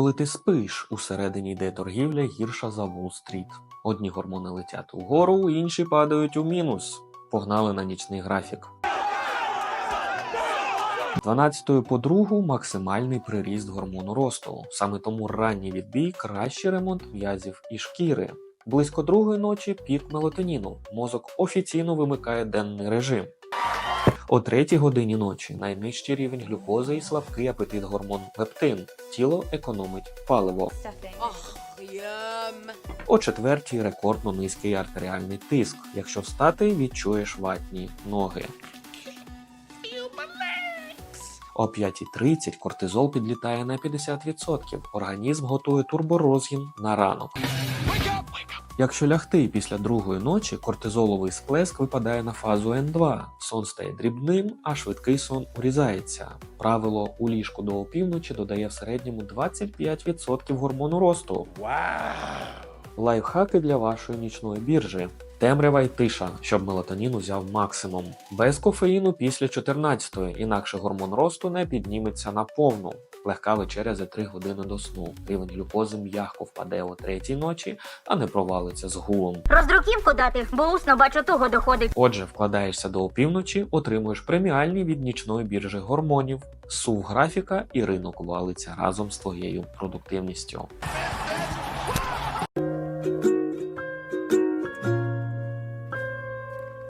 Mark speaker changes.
Speaker 1: Коли ти спиш, усередині йде торгівля гірша за Уолл-стріт. Одні гормони летять угору, інші падають у мінус. Погнали на нічний графік. 12 по 2 максимальний приріст гормону росту. Саме тому ранній відбій кращий ремонт м'язів і шкіри. Близько другої ночі пік мелатоніну. Мозок офіційно вимикає денний режим. О третій годині ночі найнижчий рівень глюкози і слабкий апетит гормон пептин. Тіло економить паливо. О четвертій рекордно низький артеріальний тиск. Якщо встати, відчуєш ватні ноги. О 5.30 кортизол підлітає на 50%. Організм готує турборозгін на ранок. Якщо лягти після другої ночі, кортизоловий сплеск випадає на фазу Н2. Сон стає дрібним, а швидкий сон урізається. Правило у ліжку до опівночі додає в середньому 25% гормону росту. Лайфхаки для вашої нічної біржі. Темрява й тиша, щоб мелатонін узяв максимум. Без кофеїну після 14-ї, інакше гормон росту не підніметься на повну. Легка вечеря за 3 години до сну. Рівень глюкози м'яко впаде о третій ночі, а не провалиться з гулом.
Speaker 2: Роздруківку дати, бо усно бачу того доходить.
Speaker 1: Отже, вкладаєшся до опівночі, отримуєш преміальні від нічної біржі гормонів, сув графіка і ринок валиться разом з твоєю продуктивністю.